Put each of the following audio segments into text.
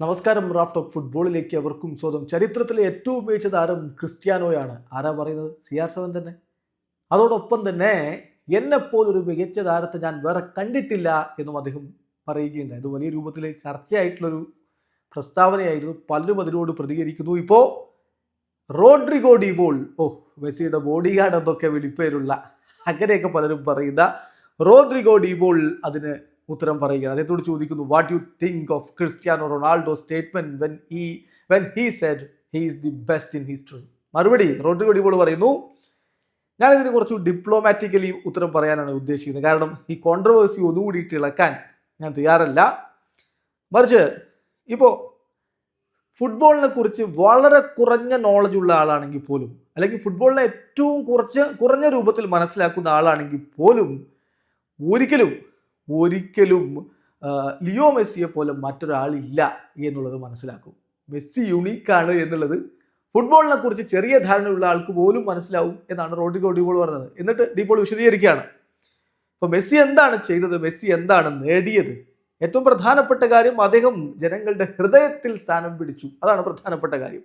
നമസ്കാരം raft of ഫുട്ബോളിലേക്ക് അവർക്കും സ്വന്തം ചരിത്രത്തിലെ ഏറ്റവും മികച്ച താരം ക്രിസ്ത്യാനോയാണ്. ആരാ പറയുന്നത്? സി ആർ സെവൻ തന്നെ. അതോടൊപ്പം തന്നെ എന്നെപ്പോലൊരു മികച്ച താരത്തെ ഞാൻ വേറെ കണ്ടിട്ടില്ല എന്നും അദ്ദേഹം പറയുകയുണ്ടായി. അത് വലിയ രൂപത്തിൽ ചർച്ചയായിട്ടുള്ളൊരു പ്രസ്താവനയായിരുന്നു. പലരും അതിനോട് പ്രതികരിക്കുന്നു. ഇപ്പോൾ റോഡ്രിഗോ ഡിബോൾ ഓ മെസ്സിയുടെ ബോഡി ഗാർഡ് എന്നൊക്കെ വിളിപ്പേരുള്ള അങ്ങനെയൊക്കെ പലരും പറയുന്ന റോഡ്രിഗോ ഡിബോൾ അതിന് ഉത്തരം പറയുകയാണ്. അദ്ദേഹത്തോട് ചോദിക്കുന്നു what you think of Cristiano Ronaldo statement when ഈ when he said he is the best in history മറുപടി റോഡ്രിഗോ ഡിബോൾ പറയുന്നു. ഞാൻ ഞാനിതിന് കുറച്ച് ഡിപ്ലോമാറ്റിക്കലി ഉത്തരം പറയാനാണ് ഉദ്ദേശിക്കുന്നത്. കാരണം ഈ കോൺട്രവേഴ്സി ഒന്നുകൂടി ഇളക്കാൻ ഞാൻ തയ്യാറല്ല. മറിച്ച് ഇപ്പോൾ ഫുട്ബോളിനെ കുറിച്ച് വളരെ കുറഞ്ഞ നോളജ് ഉള്ള ആളാണെങ്കിൽ പോലും അല്ലെങ്കിൽ ഫുട്ബോളിനെ ഏറ്റവും കുറച്ച് കുറഞ്ഞ രൂപത്തിൽ മനസ്സിലാക്കുന്ന ആളാണെങ്കിൽ പോലും ഒരിക്കലും ഒരിക്കലും ലിയോ മെസ്സിയെ പോലെ മറ്റൊരാളില്ല എന്നുള്ളത് മനസ്സിലാക്കും. മെസ്സി യുണീക്കാണ് എന്നുള്ളത് ഫുട്ബോളിനെ കുറിച്ച് ചെറിയ ധാരണയുള്ള ആൾക്ക് പോലും മനസ്സിലാവും എന്നാണ് റോഡ്രിഗോ ഡിബോൾ പറഞ്ഞത്. എന്നിട്ട് ഡിബോൾ വിശദീകരിക്കുകയാണ്. അപ്പോൾ മെസ്സി എന്താണ് ചെയ്തത്? മെസ്സി എന്താണ് നേടിയത്? ഏറ്റവും പ്രധാനപ്പെട്ട കാര്യം അദ്ദേഹം ജനങ്ങളുടെ ഹൃദയത്തിൽ സ്ഥാനം പിടിച്ചു. അതാണ് പ്രധാനപ്പെട്ട കാര്യം.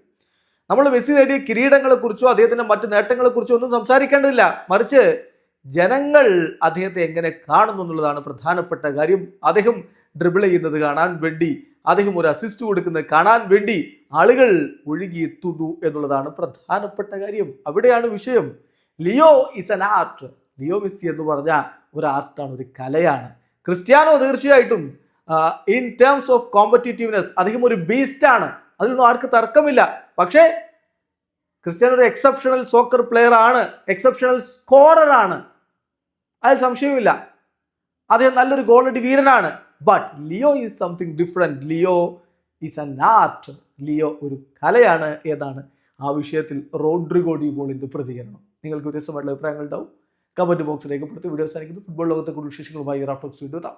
നമ്മൾ മെസ്സി നേടിയ കിരീടങ്ങളെക്കുറിച്ചോ അദ്ദേഹത്തിന്റെ മറ്റ് നേട്ടങ്ങളെക്കുറിച്ചോ ഒന്നും സംസാരിക്കേണ്ടതില്ല. മറിച്ച് ജനങ്ങൾ അദ്ദേഹത്തെ എങ്ങനെ കാണുന്നു എന്നുള്ളതാണ് പ്രധാനപ്പെട്ട കാര്യം. അദ്ദേഹം ഡ്രിബിൾ ചെയ്യുന്നത് കാണാൻ വേണ്ടി അദ്ദേഹം ഒരു അസിസ്റ്റ് കൊടുക്കുന്നത് കാണാൻ വേണ്ടി ആളുകൾ ഒഴുകിയെത്തുന്നു എന്നുള്ളതാണ് പ്രധാനപ്പെട്ട കാര്യം. അവിടെയാണ് വിഷയം. Leo is an art Leo Messi എന്ന് പറഞ്ഞ ഒരു ആർട്ടാണ് ഒരു കലയാണ്. ക്രിസ്ത്യാനോ തീർച്ചയായിട്ടും ഇൻ ടേംസ് ഓഫ് കോമ്പറ്റീറ്റീവ്നെസ് അദ്ദേഹം ഒരു ബീസ്റ്റാണ് അതിലൊന്നും ആർക്ക് തർക്കമില്ല. പക്ഷേ ക്രിസ്ത്യാനോ ഒരു എക്സെപ്ഷണൽ സോക്കർ പ്ലെയർ ആണ് എക്സെപ്ഷണൽ സ്കോറർ ആണ്. അതിൽ സംശയമില്ല അദ്ദേഹം നല്ലൊരു ഗോളടി വീരനാണ്. But Leo is something different Leo is an art Leo ഒരു കലയാണ് ഏതാണ്? ആ വിഷയത്തിൽ റോഡ്രിഗോ ഡിബോളിന്റെ പ്രതികരണം. നിങ്ങൾക്ക് വ്യത്യസ്തമായിട്ടുള്ള അഭിപ്രായങ്ങൾ ഉണ്ടാവും. കമന്റ് ബോക്സിലേക്ക് രേഖപ്പെടുത്തി. വീഡിയോ അവസാനിക്കുന്നു. ഫുട്ബോൾ ലോകത്തെ കൂടുതൽ വിശേഷങ്ങളുമായി റാഫ്റ്റോക്സ് എത്താം